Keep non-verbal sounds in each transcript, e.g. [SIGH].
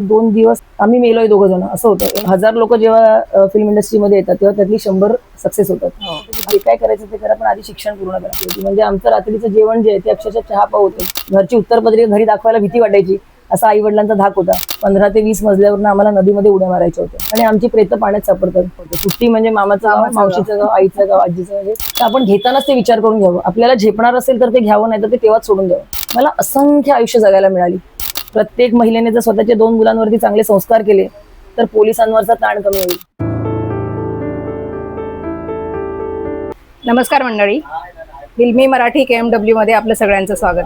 दोन दिवस आम्ही मेलोय दोघं जण. असं होतं. हजार लोक जेव्हा फिल्म इंडस्ट्रीमध्ये येतात तेव्हा त्यातली शंभर सक्सेस होतात. जे काय करायचं ते करा पण आधी शिक्षण पूर्ण करायचं म्हणजे आमचं रात्रीचं जेवण जे आहे ते अक्षरशः चहा पाव होतं. घरची उत्तरपत्रिका घरी दाखवायला भीती वाटायची. असा आई वडिलांचा धाक होता. पंधरा ते वीस मजल्यावरनं आम्हाला नदीमध्ये उड्या मारायच्या होत्या. आणि आमची प्रेत पाण्यात सापडतात. सुट्टी म्हणजे मामाचं गाव. मावशीचं गाव आईचं गाव आजीचं म्हणजे तर आपण घेतानाच ते विचार करून घ्यावं. आपल्याला झेपणार असेल तर ते घ्यावं नाही तर ते तेव्हाच सोडून द्यावं. मला असंख्य आयुष्य जगायला मिळाली. प्रत्येक महिलेने जर स्वतःच्या दोन मुलांवरती चांगले संस्कार केले तर पोलिसांवरचा ताण कमी होईल. नमस्कार मंडळी. फिल्मी मराठी के एम डब्ल्यू मध्ये आपलं सगळ्यांचं स्वागत.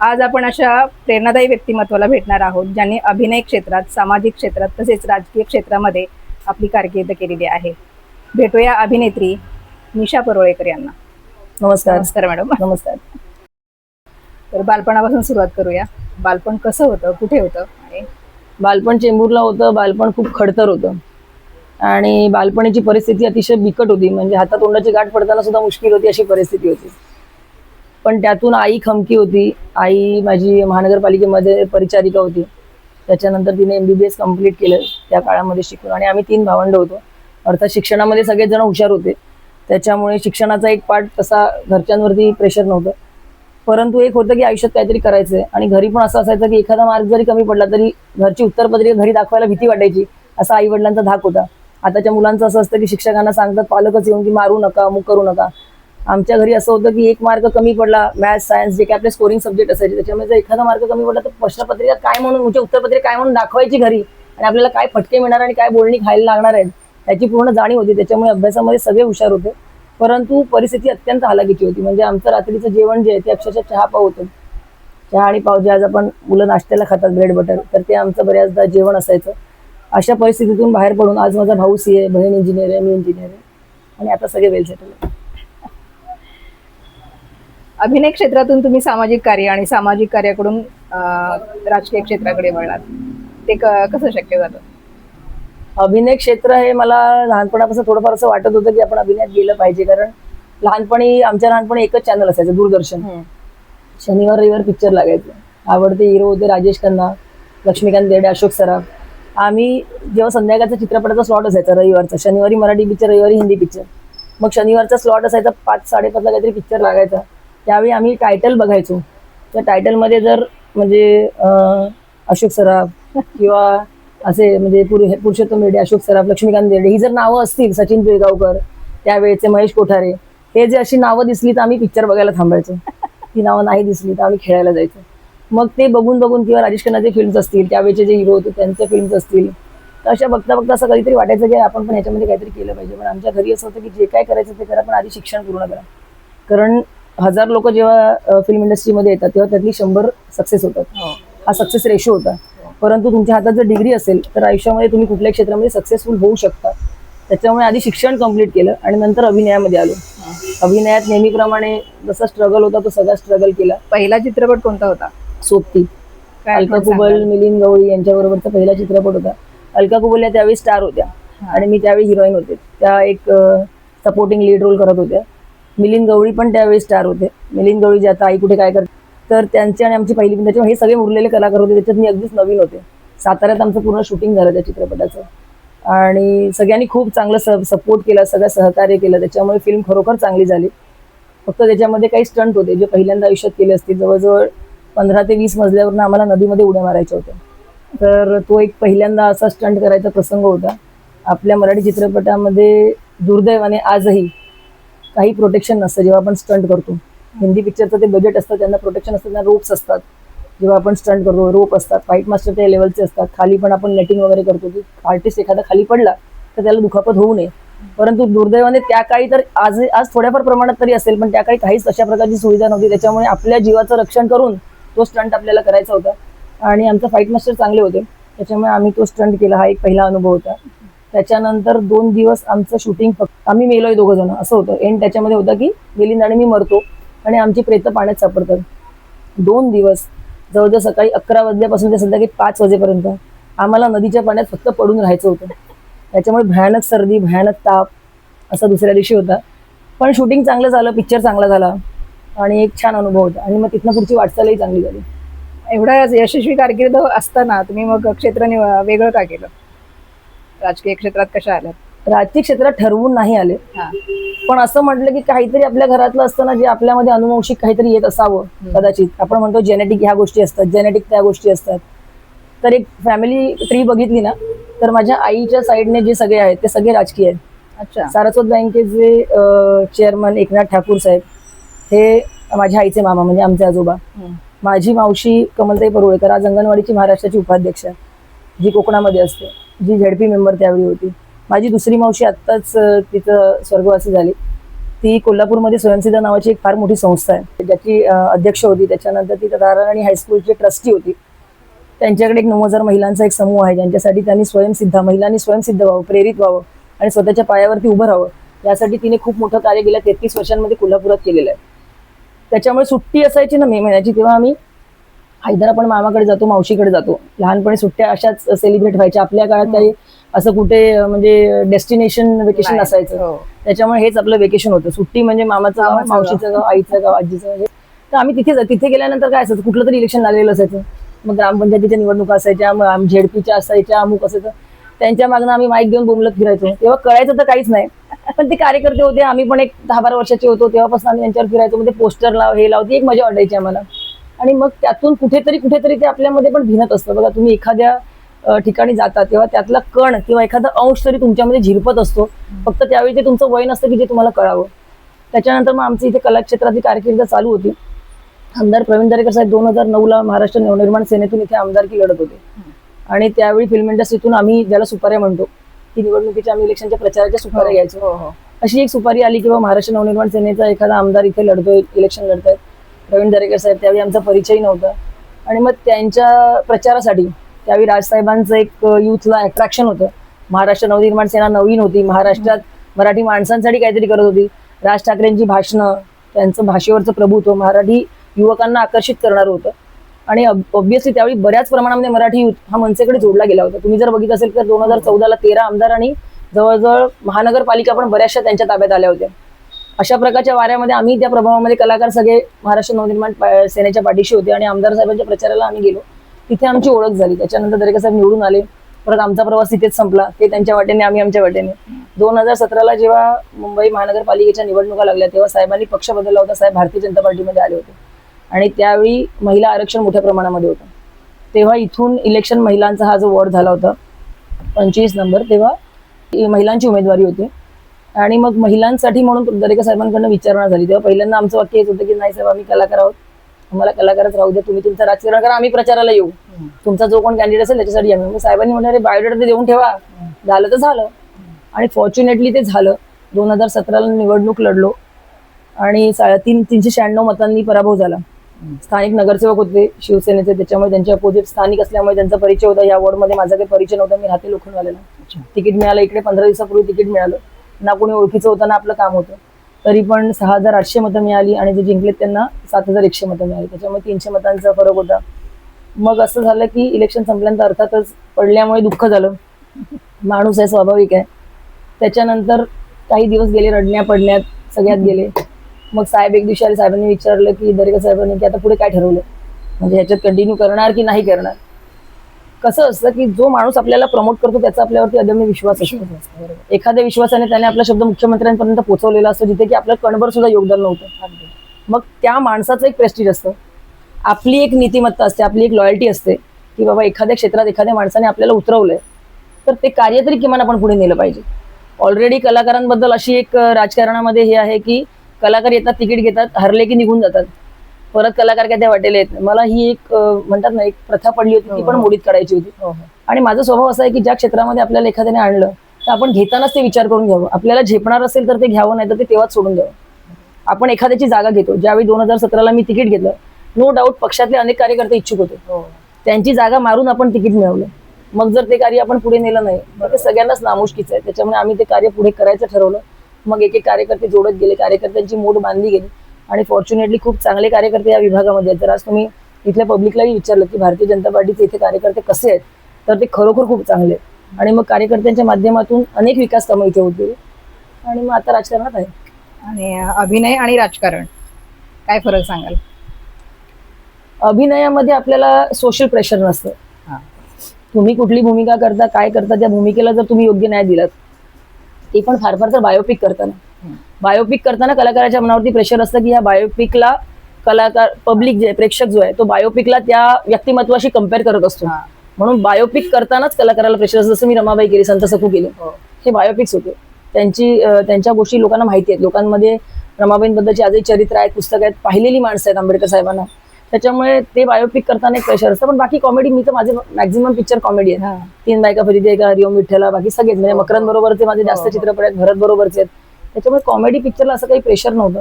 आज आपण अशा प्रेरणादायी व्यक्तिमत्वाला भेटणार आहोत ज्यांनी अभिनय क्षेत्रात सामाजिक क्षेत्रात तसेच राजकीय क्षेत्रामध्ये आपली कारकीर्द केलेली आहे. भेटूया अभिनेत्री निशा परोळेकर यांना. नमस्कार. नमस्कार मॅडम. नमस्कार. तर बालपणापासून सुरुवात करूया. बालपण कसं होतं कुठे होतं? आणि बालपण चेंबूरला होतं बालपण खूप खडतर होतं. आणि बालपणीची परिस्थिती अतिशय बिकट होती म्हणजे हातातोंडाची गाठ पडताना सुद्धा मुश्किल होती अशी परिस्थिती होती. पण त्यातून आई खमकी होती. आई माझी महानगरपालिकेमध्ये परिचारिका होती. त्याच्यानंतर तिने M B B S complete केलं त्या काळामध्ये शिकून. आणि आम्ही तीन भावंड होतो. अर्थात शिक्षणामध्ये सगळेजण हुशार होते. त्याच्यामुळे शिक्षणाचा एक पार्ट तसा घरच्यांवरती प्रेशर नव्हतं. परंतु एक होतं की आयुष्यात काहीतरी करायचंय. आणि घरी पण असं असायचं की एखादा मार्क जरी कमी पडला तरी घरची उत्तरपत्रिका घरी दाखवायला भीती वाटायची असा आई वडिलांचा धाक होता. आताच्या मुलांचं असं असतं की शिक्षकांना सांगतात पालकच येऊन की मारू नका अमुक करू नका. आमच्या घरी असं होतं की एक मार्क कमी पडला मॅथ्स सायन्स जे काही आपले स्कोरिंग सब्जेक्ट असायचे त्याच्यामध्ये जर एखादा मार्क कमी पडला तर प्रश्नपत्रिका काय म्हणून म्हणजे उत्तरपत्रिका काय म्हणून दाखवायची घरी? आणि आपल्याला काय फटके मिळणार आणि काय बोलणी खायला लागणार आहेत? त्याची पूर्ण जाणीव होती. त्याच्यामुळे अभ्यासामध्ये सगळे हुशार होते. परंतु परिस्थिती अत्यंत हालाकीची होती. म्हणजे आमचं रात्रीचं जेवण जे आहे ते अक्षरशः चहा पाव होतं. चहा आणि पाव जे आज आपण मुलं नाश्त्याला खातात ब्रेड बटर तर ते आमचं बऱ्याचदा जेवण असायचं. अशा परिस्थितीतून बाहेर पडून आज माझा भाऊ सी आहे बहीण इंजिनियर आहे मी इंजिनियर आहे. आणि आता सगळे वेल सेटल अभिनय क्षेत्रातून तुम्ही सामाजिक कार्य आणि सामाजिक कार्याकडून राजकीय क्षेत्राकडे वळलात. ते कसं शक्य झालं? अभिनय क्षेत्र हे मला लहानपणापासून थोडंफार असं वाटत होतं की आपण अभिनयात गेलं पाहिजे कारण लहानपणी आमच्या लहानपणी एकच चॅनल असायचं दूरदर्शन. शनिवार रविवार पिक्चर लागायचे. आवडते हिरो होते राजेश खन्ना लक्ष्मीकांत देडे अशोक सराफ. आम्ही जेव्हा संध्याकाळचा चित्रपटाचा स्लॉट असायचा रविवारचा शनिवारी मराठी पिक्चर रविवारी हिंदी पिक्चर मग शनिवारचा स्लॉट असायचा पाच साडेपाचला काहीतरी पिक्चर लागायचा. त्यावेळी आम्ही टायटल बघायचो. त्या टायटलमध्ये जर म्हणजे अशोक सराफ किंवा असे म्हणजे पुरु- हे पुरुषोत्तम रेड्डी अशोक सराफ लक्ष्मीकांत देडे ही जर नावं असतील सचिन पिळगावकर त्यावेळेचे महेश कोठारे हे जे अशी नावं दिसली तर आम्ही पिक्चर बघायला थांबायचो. ती नावं नाही दिसली तर आम्ही खेळायला जायचो. मग ते बघून बघून किंवा राजेश खन्नाचे फिल्म्स असतील त्यावेळेचे जे हिरो होते त्यांचे फिल्म्स असतील तर अशा बघता बघता असं कधीतरी वाटायचं की आपण पण ह्याच्यामध्ये काहीतरी केलं पाहिजे. पण आमच्या घरी असं होतं की जे काय करायचं ते करा पण आधी शिक्षण पूर्ण करा. कारण हजार लोक जेव्हा फिल्म इंडस्ट्रीमध्ये येतात तेव्हा त्यातली शंभर सक्सेस होतात. हा. सक्सेस रेशो होता. परंतु तुमच्या हातात जर डिग्री असेल तर आयुष्यामध्ये तुम्ही कुठल्याही क्षेत्रामध्ये सक्सेसफुल होऊ शकता. त्याच्यामुळे आधी शिक्षण कंप्लीट केलं आणि नंतर अभिनयामध्ये आलो. अभिनयात नेहमीप्रमाणे जसा स्ट्रगल होता तो सगळा स्ट्रगल केला. पहिला चित्रपट कोणता होता? सोबती. काय अलका कुबल? मिलिंद गवळी यांच्याबरोबरचा पहिला चित्रपट होता. अलका कुबल या त्यावेळी स्टार होत्या. आणि मी त्यावेळी हिरोईन होते. त्या एक सपोर्टिंग लीड रोल करत होत्या. मिलिंद गवळी पण त्यावेळी स्टार होते. मिलिंद गवळी जे आता आई कुठे काय करते तर त्यांची आणि आमची पहिली त्याच्यामुळे हे सगळे उरलेले कलाकार होते त्याच्यात मी अगदीच नवीन होते. साताऱ्यात आमचं पूर्ण शूटिंग झालं त्या चित्रपटाचं. आणि सगळ्यांनी खूप चांगलं स सपोर्ट केला सगळं सहकार्य केलं त्याच्यामुळे फिल्म खरोखर चांगली झाली. फक्त त्याच्यामध्ये काही स्टंट होते जे पहिल्यांदा आयुष्यात केले असतील. जवळजवळ पंधरा ते वीस मजल्यावरनं आम्हाला नदीमध्ये उड्या मारायच्या होत्या. तर तो एक पहिल्यांदा असा स्टंट करायचा प्रसंग होता. आपल्या मराठी चित्रपटामध्ये दुर्दैवाने आजही काही प्रोटेक्शन नसतं जेव्हा आपण स्टंट करतो. हिंदी पिक्चरचं ते बजेट असतं त्यांना प्रोटेक्शन असतं त्यांना रोप्स असतात. जेव्हा आपण स्टंट करतो रोप असतात. फाईट मास्टर त्या लेवलचे असतात. खाली पण आपण नेटिंग वगैरे करतो. की आर्टिस्ट एखादा खाली पडला तर त्याला दुखापत होऊ नये. परंतु दुर्दैवाने त्या काळी तर आज आज थोड्याफार प्रमाणात तरी असेल पण त्या काळी काहीच अशा प्रकारची सुविधा नव्हती. त्याच्यामुळे आपल्या जीवाचं रक्षण करून तो स्टंट आपल्याला करायचा होता. आणि आमचा फाईट मास्टर चांगले होते. त्याच्यामुळे आम्ही तो स्टंट केला. हा एक पहिला अनुभव होता. त्याच्यानंतर दोन दिवस आमचं शूटिंग फक्त आम्ही मेलोय दोघं जण. असं होतं. एंड त्याच्यामध्ये होता की मिलिंद आणि मी मरतो. आणि आमची प्रेतं पाण्यात सापडतात. दोन दिवस जवळजवळ सकाळी अकरा वाजल्यापासून ते संध्याकाळी पाच वाजेपर्यंत आम्हाला नदीच्या पाण्यात फक्त पडून राहायचं होतं. त्याच्यामुळे भयानक सर्दी भयानक ताप असा दुसऱ्या दिवशी होता. पण शूटिंग चांगलं झालं पिक्चर चांगला झाला आणि एक छान अनुभव होता. आणि मग तिथनं पुढची वाटचालही चांगली झाली. एवढा यशस्वी कारकीर्द असताना तुम्ही मग क्षेत्र वेगळं का केलं? राजकीय क्षेत्रात कशा आल्यात? राजकीय क्षेत्रात ठरवून नाही आले. पण असं म्हटलं की काहीतरी आपल्या घरातलं असतं ना जे आपल्यामध्ये अनुवंशिक काहीतरी येत असावं कदाचित. आपण म्हणतो जेनेटिक ह्या गोष्टी असतात जेनेटिक त्या गोष्टी असतात. तर एक फॅमिली ट्री बघितली ना तर माझ्या आईच्या साईडने जे सगळे आहेत ते सगळे राजकीय आहेत. अच्छा. सारस्वत बँकेचे चेअरमन एकनाथ ठाकूर साहेब हे माझ्या आईचे मामा म्हणजे आमचे आजोबा. माझी मावशी कमलताई परुळेकर आज अंगणवाडीची महाराष्ट्राची उपाध्यक्ष आहे, जी कोकणामध्ये असते जी झेडपी मेंबर त्यावेळी होती. माझी दुसरी मावशी आत्ताच तिथं स्वर्गवासी झाली. ती कोल्हापूरमध्ये स्वयंसिद्धा नावाची एक फार मोठी संस्था आहे. ज्याची अध्यक्ष होती. त्याच्यानंतर ती ताराराणी हायस्कूलची ट्रस्टी होती. त्यांच्याकडे एक नऊ हजार महिलांचा एक समूह आहे. ज्यांच्यासाठी त्यांनी स्वयंसिद्ध महिलांनी स्वयंसिद्ध व्हावं प्रेरित व्हावं आणि स्वतःच्या पायावरती उभं राहावं. यासाठी तिने खूप मोठं कार्य गेल्या तेहतीस वर्षांमध्ये कोल्हापुरात केलेलं आहे. त्याच्यामुळे सुट्टी असायची ना मे महिन्याची. तेव्हा आम्ही हैदर आपण मामाकडे जातो मावशीकडे जातो. लहानपणी सुट्ट्या अशाच सेलिब्रेट व्हायच्या. आपल्या काळात काही असं कुठे म्हणजे डेस्टिनेशन वेकेशन. असायचं. त्याच्यामुळे हेच आपलं वेकेशन होतं. सुट्टी म्हणजे मामाचं गाव. मावशीचं गाव आईचं गाव आजीचं हे. तर आम्ही तिथे तिथे गेल्यानंतर काय असायचं? कुठलं तरी इलेक्शन लागलेलं असायचं. मग ग्रामपंचायतीच्या निवडणुका असायच्या मग झेडपीच्या असायच्या अमुक असायचं. त्यांच्या मागणं आम्ही माईक घेऊन बोंबलत फिरायचो. तेव्हा कळायचं तर काहीच नाही. पण ते कार्यकर्ते होते आम्ही पण एक दहा बारा वर्षाचे होतो. तेव्हापासून आम्ही त्यांच्यावर फिरायचो. म्हणजे पोस्टर लाव हे लाव ती एक मजा वाटायची आम्हाला. आणि मग त्यातून कुठेतरी कुठेतरी ते आपल्यामध्ये पण भिनत असतं. बघा तुम्ही एखाद्या ठिकाणी जाता तेव्हा त्यातला कण किंवा एखादा अंश तरी तुमच्यामध्ये झिरपत असतो. फक्त त्यावेळी ते तुमचं वय नसतं की जे तुम्हाला कळावं. त्याच्यानंतर मग आमची इथे कलाक्षेत्राची कारकीर्द चालू होती. आमदार प्रवीण दरेकर साहेब दोन हजार नऊला महाराष्ट्र नवनिर्माण सेनेतून इथे आमदारकी लढत होते. आणि त्यावेळी फिल्म इंडस्ट्रीतून आम्ही ज्याला सुपाऱ्या म्हणतो की निवडणुकीच्या आम्ही इलेक्शनच्या प्रचाराच्या सुपाऱ्या घ्यायचो हो हो. अशी एक सुपारी आली किंवा महाराष्ट्र नवनिर्माण सेनेचा एखादा आमदार इथे लढतोय इलेक्शन लढतायत. प्रवीण दरेकर साहेब त्यावेळी आमचा परिचय नव्हता. आणि मग त्यांच्या प्रचारासाठी त्यावेळी राजसाहेबांचं एक युथला अट्रॅक्शन होतं. महाराष्ट्र नवनिर्माण सेना नवीन होती. महाराष्ट्रात मराठी माणसांसाठी काहीतरी करत होती. राज ठाकरेंची भाषणं त्यांचं भाषेवरचं प्रभुत्व मराठी युवकांना आकर्षित करणारं होतं. आणि ऑब्विसली त्यावेळी बऱ्याच प्रमाणामध्ये मराठी युथ हा मनसेकडे जोडला गेला होता. तुम्ही जर बघितलं असेल तर दोन हजार चौदाला तेरा आमदार आणि जवळजवळ महानगरपालिका पण बऱ्याचशा त्यांच्या ताब्यात आल्या होत्या. अशा प्रकारच्या वाऱ्यामध्ये आम्ही त्या प्रभावामध्ये कलाकार सगळे महाराष्ट्र नवनिर्माण पा- सेनेच्या पाठीशी होते आणि आमदार साहेबांच्या प्रचाराला आम्ही गेलो. तिथे आमची ओळख झाली. त्याच्यानंतर दरेकर साहेब निवडून आले. परत आमचा प्रवास तिथेच संपला. ते त्यांच्या वाटेने आम्ही आमच्या वाटेने दोन हजार सतराला जेव्हा मुंबई महानगरपालिकेच्या निवडणुका लागल्या तेव्हा साहेबांनी पक्ष बदलला होता. साहेब भारतीय जनता पार्टीमध्ये आले होते. आणि त्यावेळी महिला आरक्षण मोठ्या प्रमाणामध्ये होतं. तेव्हा इथून इलेक्शन महिलांचा हा जो वॉर्ड झाला होता पंचवीस नंबर तेव्हा महिलांची उमेदवारी होती. आणि मग महिलांसाठी म्हणून दरेकर साहेबांकडनं विचारणा झाली. तेव्हा पहिल्यांदा आमचं वाक्य हेच होतं की नाही साहेब आम्ही कलाकार आहोत. आम्हाला कलाकारच राहू द्या तुम्ही तुमचं राजकारण करा आम्ही प्रचाराला येऊ. तुमचा जो कोण कॅन्डिडेट असेल त्याच्यासाठी आम्ही साहेबांनी म्हणणारे बायोडेटा ते देऊन ठेवा. झालं तर झालं. आणि फॉर्च्युनेटली ते झालं. दोन हजार सतराला निवडणूक लढलो. आणि तीन तीनशे शहाण्णव मतांनी पराभव झाला. स्थानिक नगरसेवक होते शिवसेनेचे त्याच्यामुळे त्यांच्या अपोजिट स्थानिक असल्यामुळे त्यांचा परिचय होता. या वॉर्डमध्ये माझा काही परिचय नव्हता मी राहते लोखंडवाल्याला. तिकीट मिळालं इकडे पंधरा दिवसापूर्वी तिकीट मिळालं. ना कोणी ओळखीचं होतं ना आपलं काम होतं. तरी पण सहा हजार आठशे मतं मिळाली आणि जे जिंकलेत त्यांना सात हजार एकशे मतं मिळाली. त्याच्यामुळे तीनशे मतांचा फरक होता. मग असं झालं की इलेक्शन संपल्यानंतर अर्थातच पडल्यामुळे दुःख झालं. माणूस आहे स्वाभाविक आहे. त्याच्यानंतर काही दिवस गेले रडण्या पडण्यात सगळ्यात गेले. मग साहेब एक दिवशी आले साहेबांनी विचारलं की दरेकर साहेबांनी की आता पुढे काय ठरवलं? म्हणजे ह्याच्यात कंटिन्यू करणार की नाही करणार? कसं असतं की जो माणूस आपल्याला प्रमोट करतो त्याचा आपल्यावरती अदम्य विश्वास असतो. एखाद्या विश्वासाने त्याने आपला शब्द मुख्यमंत्र्यांपर्यंत पोहोचवलेला असतो जिथे की आपलं कणभर सुद्धा योगदान नव्हतं. मग त्या माणसाचं एक प्रेस्टिज असतं. आपली एक नीतिमत्ता असते आपली एक लॉयल्टी असते की बाबा एखाद्या क्षेत्रात एखाद्या माणसाने आपल्याला उतरवलंय तर ते कार्य तरी किमान आपण पुढे नेलं पाहिजे. ऑलरेडी कलाकारांबद्दल अशी एक राजकारणामध्ये हे आहे की कलाकार येतात तिकीट घेतात हरले की निघून जातात. परत कलाकार काय त्या वाटेला येत नाही. मला ही एक म्हणतात ना एक प्रथा पडली होती ती पण मोडीत काढायची होती. आणि माझा स्वभाव असा आहे की ज्या क्षेत्रामध्ये आपल्याला एखाद्याने आणलं तर आपण घेतानाच ते विचार करून घ्यावं. आपल्याला झेपणार असेल तर ते घ्यावं नाही तर ते तेव्हाच सोडून द्यावं. आपण एखाद्याची जागा घेतो. ज्यावेळी दोन हजार सतराला मी तिकीट घेतलं नो डाऊट पक्षातले अनेक कार्यकर्ते इच्छुक होते. त्यांची जागा मारून आपण तिकीट मिळवलं. मग जर ते कार्य आपण पुढे नेलं नाही मग ते सगळ्यांनाच नामुष्कीच आहे. त्याच्यामुळे आम्ही ते कार्य पुढे करायचं ठरवलं. मग एक एक कार्यकर्ते जोडत गेले. कार्यकर्त्यांची मोड बांधली गेली. आणि फॉर्च्युनेटली खूप चांगले कार्यकर्ते या विभागामध्ये आहेत. जर आज तुम्ही इथल्या पब्लिकलाही विचारलं की भारतीय जनता पार्टीचे इथे कार्यकर्ते कसे आहेत? तर ते खरोखर खूप चांगले आहेत. आणि मग कार्यकर्त्यांच्या माध्यमातून अनेक विकास कामं इथे होत गेली आणि मग आता राजकारणात आहे. आणि अभिनय आणि राजकारण काय फरक सांगाल? अभिनयामध्ये आपल्याला सोशल प्रेशर नसतं. हा. तुम्ही कुठली भूमिका करता काय करता त्या भूमिकेला जर तुम्ही योग्य न्याय दिलात ते पण फार फार तर बायोपिक करताना. बायोपिक करताना कलाकाराच्या मनावरती प्रेशर असतं की ह्या बायोपिकला कलाकार पब्लिक जे प्रेक्षक जो आहे तो बायोपिकला त्या व्यक्तिमत्वाशी कंपेअर करत असतो. हा. म्हणून बायोपिक करतानाच कलाकाराला प्रेशर असतं. जसं मी रमाबाई केली संत सखू केली. हो. हे बायोपिक्स होते. त्यांची त्यांच्या गोष्टी लोकांना माहिती आहेत. लोकांमध्ये रमाबाईंबद्दलची आजही चरित्र आहेत पुस्तकं आहेत. पाहिलेली माणसं आहेत आंबेडकर साहेबांना. त्याच्यामुळे ते बायोपिक करताना एक प्रेशर असतं. पण बाकी कॉमेडी मी तर माझे मॅक्झिमम पिक्चर कॉमेडी आहे हा. तीन बायका फरिदे एका हरिओम विठ्ठला बाकी सगळेच. म्हणजे मकरंद बरोबरचे माझे जास्त हो, हो. चित्रपट आहेत भरत बरोबरचे आहेत. त्याच्यामुळे कॉमेडी पिक्चरला असं काही प्रेशर नव्हतं.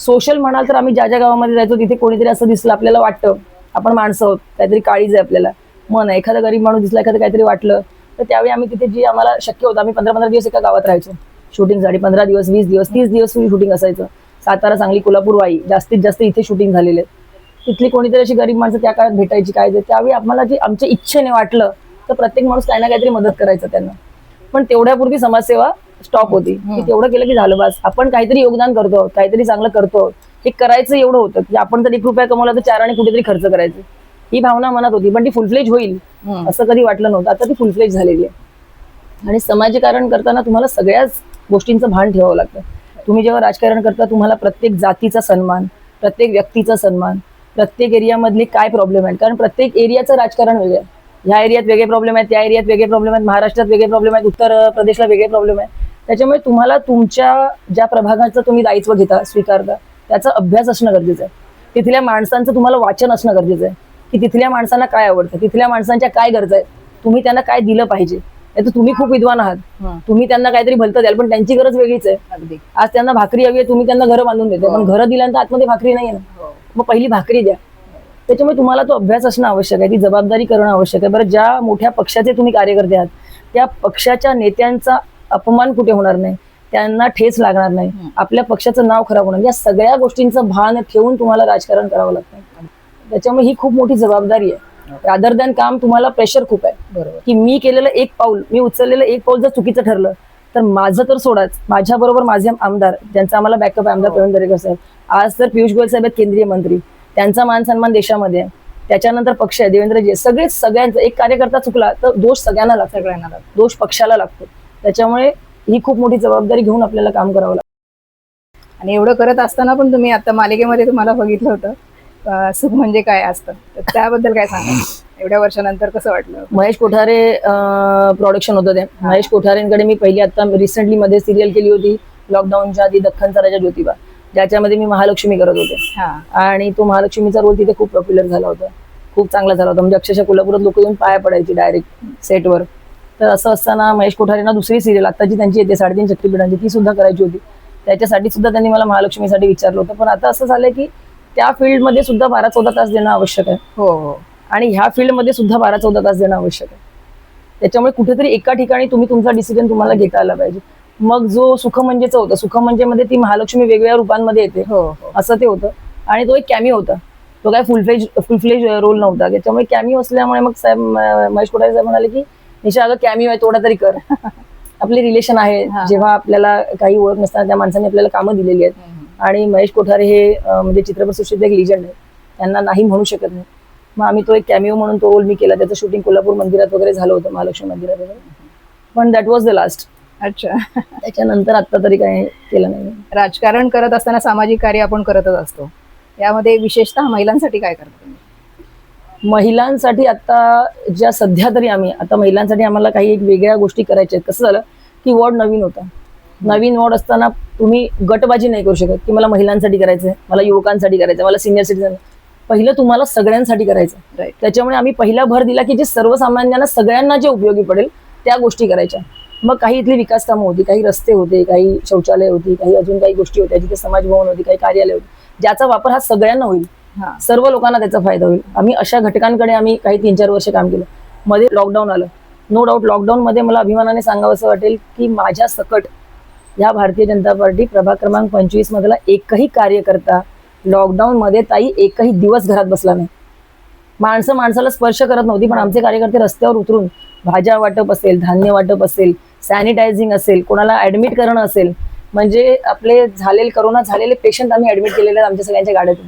सोशल म्हणाल तर आम्ही ज्या ज्या गावामध्ये जायचो तिथे कोणीतरी असं दिसलं आपल्याला वाटतं. आपण माणसं आहोत काहीतरी काळीज आहे आपल्याला. मन आहे एखादा गरीब माणूस दिसला एखादं काहीतरी वाटलं तर त्यावेळी आम्ही तिथे जी आम्हाला शक्य होतं आम्ही पंधरा पंधरा दिवस एका गावात राहायचो. शूटिंगसाठी पंधरा दिवस वीस दिवस तीस दिवस शूटिंग असायचं. सातारा सांगली कोल्हापूर वाई जास्तीत जास्त इथे शूटिंग झालेले. तिथली कोणीतरी अशी गरीब माणसं त्या काळात भेटायची काय त्यावेळी आम्हाला जे आमच्या इच्छेने वाटलं तर प्रत्येक माणूस काही ना काहीतरी मदत करायचं त्यांना. पण तेवढ्यापुरती समाजसेवा स्टॉप होती. की तेवढं केलं की झालं बस. आपण काहीतरी योगदान करतो आहोत, काहीतरी चांगलं करतो. आहोत. हे करायचं एवढं होतं की आपण जर एक रुपया कमवला तर चार आणि कुठेतरी खर्च करायचे. ही भावना मनात होती पण ती फुलफ्लेज होईल. असं कधी वाटलं नव्हतं. आता ती फुलफ्लेज झालेली आहे. आणि समाजकारण करताना तुम्हाला सगळ्याच गोष्टींचं भान ठेवावं लागतं. तुम्ही जेव्हा राजकारण करता तुम्हाला प्रत्येक जातीचा सन्मान प्रत्येक व्यक्तीचा सन्मान प्रत्येक एरियामधली काय प्रॉब्लेम आहेत? कारण प्रत्येक एरियाचं राजकारण वेगळं आहे. ह्या एरियात वेगळे प्रॉब्लेम आहेत त्या एरियात वेगळे प्रॉब्लेम आहेत महाराष्ट्रात वेगळे प्रॉब्लेम आहेत उत्तर प्रदेशला वेगळे प्रॉब्लेम आहेत. त्याच्यामुळे तुम्हाला तुमच्या ज्या प्रभागाचं तुम्ही दायित्व घेता स्वीकारता त्याचा अभ्यास असणं गरजेचं आहे. तिथल्या माणसांचं तुम्हाला वाचन असणं गरजेचं आहे. की तिथल्या माणसांना काय आवडतं तिथल्या माणसांच्या काय गरजा आहेत तुम्ही त्यांना काय दिलं पाहिजे. तुम्ही खूप विद्वान आहात. तुम्ही त्यांना काहीतरी भलतं द्याल पण त्यांची गरज वेगळीच आहे. आज त्यांना भाकरी हवी आहे तुम्ही त्यांना घरं बांधून देते पण घरं दिल्यानंतर आतमध्ये भाकरी नाही आहे ना. हो. मग पहिली भाकरी द्या. त्याच्यामुळे तुम्हाला तो अभ्यास असणं आवश्यक आहे ती जबाबदारी करणं आवश्यक आहे. बरं ज्या मोठ्या पक्षाचे तुम्ही कार्यकर्ते आहात त्या पक्षाच्या नेत्यांचा अपमान कुठे होणार नाही. त्यांना ठेच लागणार नाही. आपल्या पक्षाचं नाव खराब होणार. या सगळ्या गोष्टींचं भान ठेवून तुम्हाला राजकारण करावं लागतं. त्याच्यामुळे ही खूप मोठी जबाबदारी आहे. रादर दॅन काम तुम्हाला प्रेशर खूप आहे. बरोबर. की मी केलेलं एक पाऊल मी उचललेलं एक पाऊल जर चुकीचं ठरलं तर माझं तर सोडाच. माझ्या बरोबर माझे आमदार ज्यांचा आम्हाला बॅकअप आहे आमदार हो. प्रवीण दरेकर साहेब. आज तर पियुष गोयल साहेब आहेत केंद्रीय मंत्री. त्यांचा मान सन्मान देशामध्ये आहे. त्याच्यानंतर पक्ष आहे देवेंद्रजी सगळेच सगळ्यांचा एक कार्यकर्ता चुकला तर दोष सगळ्यांना लागतो. सगळ्यांना लागतं. दोष पक्षाला लागतो. त्याच्यामुळे ही खूप मोठी जबाबदारी घेऊन आपल्याला काम करावं लागतं. आणि एवढं करत असताना पण तुम्ही आता मालिकेमध्ये तुम्हाला बघितलं होतं. सुख म्हणजे काय असतं? तर त्याबद्दल काय सांगा एवढ्या वर्षानंतर कसं वाटलं? महेश कोठारे प्रोडक्शन होतं ते. महेश कोठारेंकडे मी पहिली आता रिसेंटली मध्ये सिरियल केली होती. लॉकडाऊनच्या आधी दख्खनचा राजा ज्योतिबा. ज्याच्यामध्ये मी महालक्ष्मी करत होते. हा. आणि तो महालक्ष्मीचा रोल तिथे खूप पॉप्युलर झाला होता. खूप चांगला झाला होता. म्हणजे अक्षरशः कोल्हापुरात लोक येऊन पाया पडायची डायरेक्ट सेटवर तर असं असताना महेश कोठारेंना दुसरी सिरियल आता जी त्यांची येते साडेतीन शक्तीपीठांची ती सुद्धा करायची होती. त्याच्यासाठी सुद्धा त्यांनी मला महालक्ष्मीसाठी विचारलं होतं. पण आता असं झालंय की त्या फील्डमध्ये सुद्धा बारा चौदा तास देणं आवश्यक आहे. हो हो. आणि ह्या फील्डमध्ये सुद्धा बारा चौदा तास देणं आवश्यक आहे. त्याच्यामुळे कुठेतरी एका ठिकाणी तुम्ही तुमचा डिसिजन तुम्हाला घेता आला पाहिजे. मग जो सुख म्हणजेचं होतं सुख म्हणजे मध्ये ती महालक्ष्मी वेगवेगळ्या रूपांमध्ये येते. हो हो. असं ते होतं. आणि तो एक कॅमी होता. तो काय फुलफ्लेज फुलफ्लेज रोल नव्हता. त्याच्यामुळे कॅमी असल्यामुळे मग साहेब महेश कोठारे साहेब म्हणाले की निशा अगं कॅमी आहे तेवढा तरी कर. [LAUGHS] आपले रिलेशन आहे. जेव्हा आपल्याला काही ओळख नसताना त्या माणसाने आपल्याला कामं दिलेली आहेत. आणि महेश कोठारे हे म्हणजे चित्रपट सृष्टीतले एक लिजंड आहे. त्यांना नाही म्हणू शकत नाही मग आम्ही तो एक कॅमिओ म्हणून तो रोल मी केला. त्याचं शूटिंग कोल्हापूर मंदिरात वगैरे झालं होतं महालक्ष्मी मंदिरात वगैरे. पण दॅट वॉज द लास्ट अच्छा. त्याच्यानंतर आता तरी काही केलं नाही. राजकारण करत असताना सामाजिक कार्य आपण करतच असतो. यामध्ये विशेषतः महिलांसाठी काय करता महिलांसाठी आता ज्या सध्या तरी आम्ही आता महिलांसाठी आम्हाला काही एक वेगळ्या गोष्टी करायच्या आहेत. कसं झालं की वॉर्ड नवीन होता. नवीन वॉर्ड असताना तुम्ही गटबाजी नाही करू शकत की मला महिलांसाठी करायचंय मला युवकांसाठी करायचं मला सिनियर सिटीजन पहिलं तुम्हाला सगळ्यांसाठी करायचं राईट त्याच्यामुळे आम्ही पहिला भर दिला की जे सर्वसामान्यांना सगळ्यांना जे उपयोगी पडेल त्या गोष्टी करायच्या. मग काही इथली विकास कामं होती काही रस्ते होते काही शौचालय होती काही अजून काही गोष्टी होत्या जिथे समाजभवन होती काही कार्यालय होती. ज्याचा वापर हा सगळ्यांना होईल. सर्व लोकांना त्याचा फायदा होईल. आम्ही अशा घटकांकडे आम्ही काही तीन चार वर्ष काम केलं. मध्ये लॉकडाऊन आलं. नो डाऊट लॉकडाऊन मध्ये मला अभिमानाने सांगावं असं वाटेल की माझ्या सकट या भारतीय जनता पार्टी प्रभाग क्रमांक पंचवीस मधला एकही कार्यकर्ता लॉकडाऊन मध्ये ताई एकही दिवस घरात बसला नाही. माणसं माणसाला स्पर्श करत नव्हती पण आमचे कार्यकर्ते रस्त्यावर उतरून भाज्या वाटप असेल धान्य वाटप असेल सॅनिटायझिंग असेल कोणाला ऍडमिट करणं असेल म्हणजे आपले झालेले करोना झालेले पेशंट आम्ही ऍडमिट केलेले आमच्या सगळ्यांच्या गाड्यातून.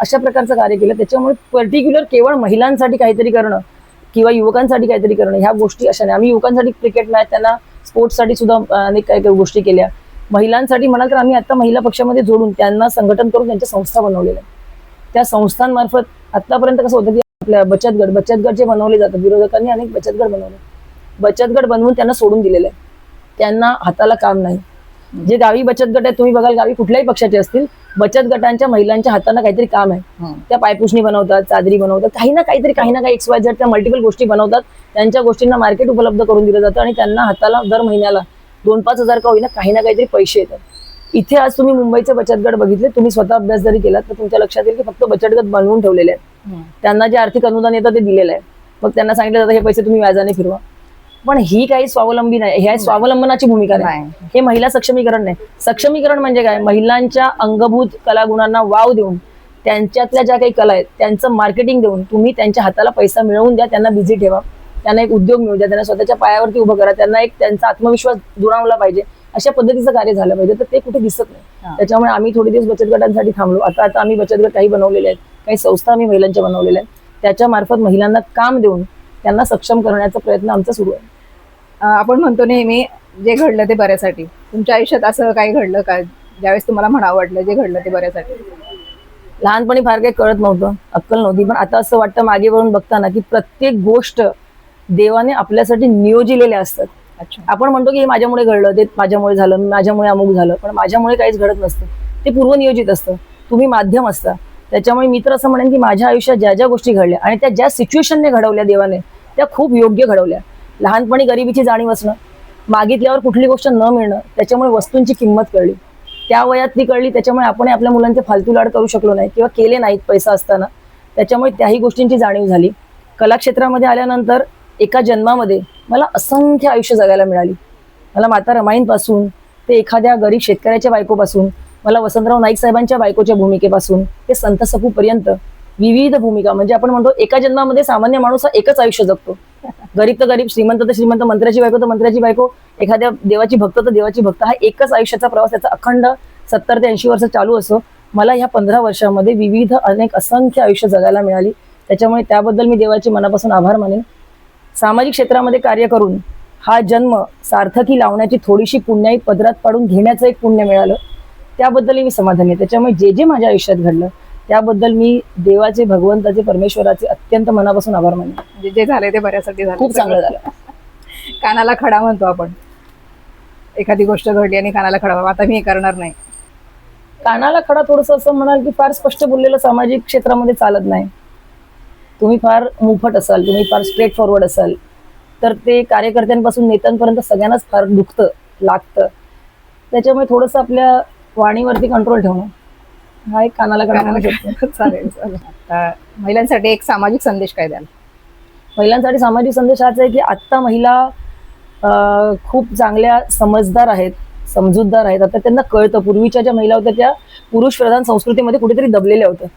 अशा प्रकारचं कार्य केलं. त्याच्यामुळे पर्टिक्युलर केवळ महिलांसाठी काहीतरी करणं किंवा युवकांसाठी काहीतरी करणं ह्या गोष्टी अशा नाही. आम्ही युवकांसाठी क्रिकेट मॅच त्यांना स्पोर्ट्ससाठी सुद्धा अनेक काही काही गोष्टी केल्या. महिलांसाठी म्हणाल तर आम्ही आता महिला पक्षामध्ये जोडून त्यांना संघटन करून त्यांच्या संस्था बनवलेल्या आहेत. त्या संस्थांमार्फत आतापर्यंत कसं होतं की आपल्या बचत गट बचत गट जे बनवले जातात विरोधकांनी अनेक बचत गट बनवले. बचत गट बनवून त्यांना सोडून दिलेलं आहे. त्यांना हाताला काम नाही. जे गावी बचत गट आहेत तुम्ही बघाल गावी कुठल्याही पक्षाचे असतील बचत गटांच्या महिलांच्या हाताला काहीतरी काम आहे. त्या पायपुसणी बनवतात चादरी बनवतात काही ना काहीतरी काही ना काही एक्स वाय झेड त्या मल्टिपल गोष्टी बनवतात. त्यांच्या गोष्टींना मार्केट उपलब्ध करून दिलं जातं आणि त्यांना हाताला दर महिन्याला दोन पाच हजार का होईना काही ना काहीतरी पैसे येतात. इथे आज तुम्ही मुंबईचे बचत गट बघितले तुम्ही स्वतः अभ्यास जरी केलात तर तुमच्या लक्षात येईल की फक्त बचत गट बनवून ठेवलेले आहेत. त्यांना जे आर्थिक अनुदान येतं ते दिलेलं आहे. मग त्यांना सांगितलं जातं हे पैसे तुम्ही व्याजाने फिरवा. पण ही काही स्वावलंबी नाही ही आहे स्वावलंबनाची भूमिका नाही. हे महिला सक्षमीकरण नाही. सक्षमीकरण म्हणजे काय? महिलांच्या अंगभूत कलागुणांना वाव देऊन त्यांच्यातल्या ज्या काही कला आहेत त्यांचं मार्केटिंग देऊन तुम्ही त्यांच्या हाताला पैसा मिळवून द्या त्यांना बिझी ठेवा. त्यांना एक उद्योग मिळू द्या त्यांना स्वतःच्या पायावरती उभं करा त्यांना एक त्यांचा आत्मविश्वास दुरावला पाहिजे. अशा पद्धतीचं कार्य झालं पाहिजे तर ते कुठे दिसत नाही. त्याच्यामुळे आम्ही थोडे दिवस बचत गटांसाठी थांबलो. आता आता आम्ही बचत गट काही बनवलेले आहेत. काही संस्था आम्ही महिलांच्या बनवलेल्या आहेत. त्याच्या मार्फत महिलांना काम देऊन त्यांना सक्षम करण्याचा प्रयत्न आमचा सुरू आहे. आपण म्हणतो नेहमी जे घडलं ते बऱ्यासाठी. तुमच्या आयुष्यात असं काही घडलं का? ज्यावेळेस तुम्हाला म्हणावं वाटलं जे घडलं ते बऱ्यासाठी. लहानपणी फार काही कळत नव्हतं. अक्कल नव्हती. पण आता असं वाटतं मागे वळून बघताना की प्रत्येक गोष्ट देवाने आपल्यासाठी नियोजिलेल्या असतात. अच्छा. आपण म्हणतो की हे माझ्यामुळे घडलं ते माझ्यामुळे झालं माझ्यामुळे अमुक झालं पण माझ्यामुळे काहीच घडत नसतं. ते पूर्वनियोजित असतं. तुम्ही माध्यम असता. त्याच्यामुळे मी तर असं म्हणेन की माझ्या आयुष्यात ज्या ज्या गोष्टी घडल्या आणि त्या ज्या सिच्युएशनने घडवल्या देवाने त्या खूप योग्य घडवल्या. लहानपणी गरिबीची जाणीव असणं मागितल्यावर कुठली गोष्ट न मिळणं त्याच्यामुळे वस्तूंची किंमत कळली. त्या वयात ती कळली त्याच्यामुळे आपण आपल्या मुलांचे फालतू लाड करू शकलो नाही किंवा केले नाहीत पैसा असताना. त्याच्यामुळे त्याही गोष्टींची जाणीव झाली. कलाक्षेत्रामध्ये आल्यानंतर एका जन्मामध्ये मला असंख्य आयुष्य जगायला मिळाली. मला माता रमाईंपासून ते एखाद्या गरीब शेतकऱ्याच्या बायकोपासून मला वसंतराव नाईक साहेबांच्या बायकोच्या भूमिकेपासून ते संत सपूपर्यंत विविध भूमिका म्हणजे आपण म्हणतो एका जन्मामध्ये सामान्य माणूस हा एकच आयुष्य जगतो. गरीब तर गरीब श्रीमंत तर श्रीमंत मंत्र्याची बायको तर मंत्र्याची बायको एखाद्या देवाची भक्त तर देवाची भक्त हा एकच आयुष्याचा प्रवास त्याचा अखंड सत्तर ते ऐंशी वर्ष चालू असो. मला ह्या पंधरा वर्षामध्ये विविध अनेक असंख्य आयुष्य जगायला मिळाली. त्याच्यामुळे त्याबद्दल मी देवाचे मनापासून आभार मानेन. सामाजिक क्षेत्रामध्ये कार्य करून हा जन्म सार्थकी लावण्याची थोडीशी पुण्याई पदरात पाडून घेण्याचं एक पुण्य मिळालं. त्याबद्दल मी समाधानी आहे. त्याच्यामुळे जे जे माझ्या आयुष्यात घडलं त्याबद्दल मी देवाचे भगवंताचे परमेश्वराचे अत्यंत मनापासून आभार म्हणजे जे झाले ते बऱ्यासाठी झाले. खूप चांगलं झालं. [LAUGHS] कानाला खडा म्हणतो आपण. एखादी गोष्ट घडली आणि कानाला खडा आता मी हे करणार नाही. कानाला खडा थोडस असं म्हणाल की फार स्पष्ट बोललेलं सामाजिक क्षेत्रामध्ये चालत नाही. तुम्ही फार मुफट असाल तुम्ही फार स्ट्रेट फॉरवर्ड असाल तर ते कार्यकर्त्यांपासून नेत्यांपर्यंत सगळ्यांनाच फार दुखतं लागतं. त्याच्यामुळे थोडंसं आपल्या वाणीवरती कंट्रोल ठेवणं. हा एक कानाला शकतो चालेल चालेल. आता महिलांसाठी एक सामाजिक संदेश काय द्याल? महिलांसाठी सामाजिक संदेश हाच आहे की आत्ता महिला खूप चांगल्या समजदार आहेत समजूतदार आहेत. आता त्यांना कळतं पूर्वीच्या ज्या महिला होत्या त्या पुरुष प्रधान संस्कृतीमध्ये कुठेतरी दबलेल्या होत्या.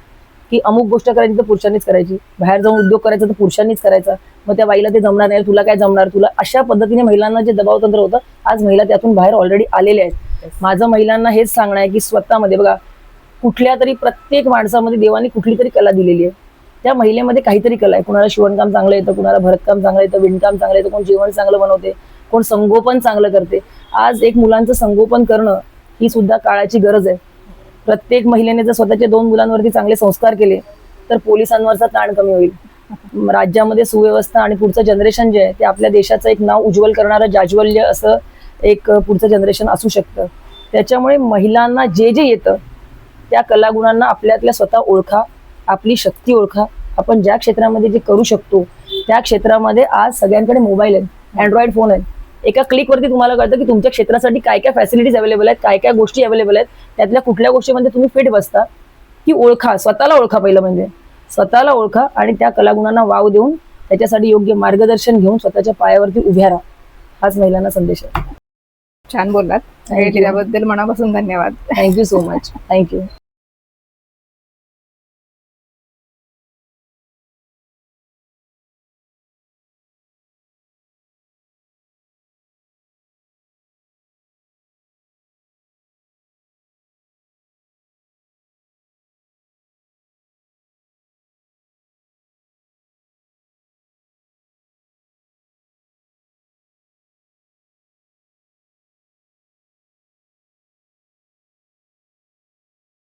की अमुक गोष्ट करायची तर पुरुषांनीच करायची. बाहेर जाऊन उद्योग करायचा तर पुरुषांनीच करायचा. मग त्या बाईला ते जमणार नाही तुला काय जमणार? तुला अशा पद्धतीने महिलांना जे दबाव तंत्र होतं आज महिला त्यातून बाहेर ऑलरेडी आलेल्या आहेत. माझं महिलांना हेच सांगणं आहे की स्वतःमध्ये बघा कुठल्या तरी प्रत्येक माणसामध्ये देवाने कुठली तरी कला दिलेली आहे. त्या महिलेमध्ये काहीतरी कला आहे. कुणाला शिवणकाम चांगलं येतं कुणाला भरतकाम चांगलं येतं विणकाम चांगलं येतं कोण जेवण चांगलं बनवते कोण संगोपन चांगलं करते. आज एक मुलांचं संगोपन करणं ही सुद्धा काळाची गरज आहे. प्रत्येक महिलेने जर स्वतःच्या दोन मुलांवरती चांगले संस्कार केले तर पोलिसांवरचा ताण कमी होईल. राज्यामध्ये सुव्यवस्था आणि पुढचं जनरेशन जे आहे ते आपल्या देशाचं एक नाव उज्ज्वल करणारं जाज्वल्य असं एक पुढचं जनरेशन असू शकतं. त्याच्यामुळे महिलांना जे जे येतं त्या कलागुणांना आपल्यातल्या स्वतः ओळखा आपली शक्ती ओळखा. आपण ज्या क्षेत्रामध्ये जे करू शकतो त्या क्षेत्रामध्ये आज सगळ्यांकडे मोबाईल आहे अँड्रॉइड फोन आहे एका क्लिकवरती तुम्हाला कळतं की तुमच्या क्षेत्रासाठी काय काय फॅसिलिटीज अवेलेबल आहेत काय काय गोष्टी अवेलेबल आहेत. त्यातल्या कुठल्या गोष्टीमध्ये तुम्ही फिट बसता ती ओळखा स्वतःला ओळखा पहिलं म्हणजे. स्वतःला ओळखा आणि त्या कलागुणांना वाव देऊन त्याच्यासाठी योग्य मार्गदर्शन घेऊन स्वतःच्या पायावरती उभ्या राहा. हाच महिलांना संदेश आहे. छान बोललात. वेळ दिल्याबद्दल मनापासून धन्यवाद. Thank you so much thank you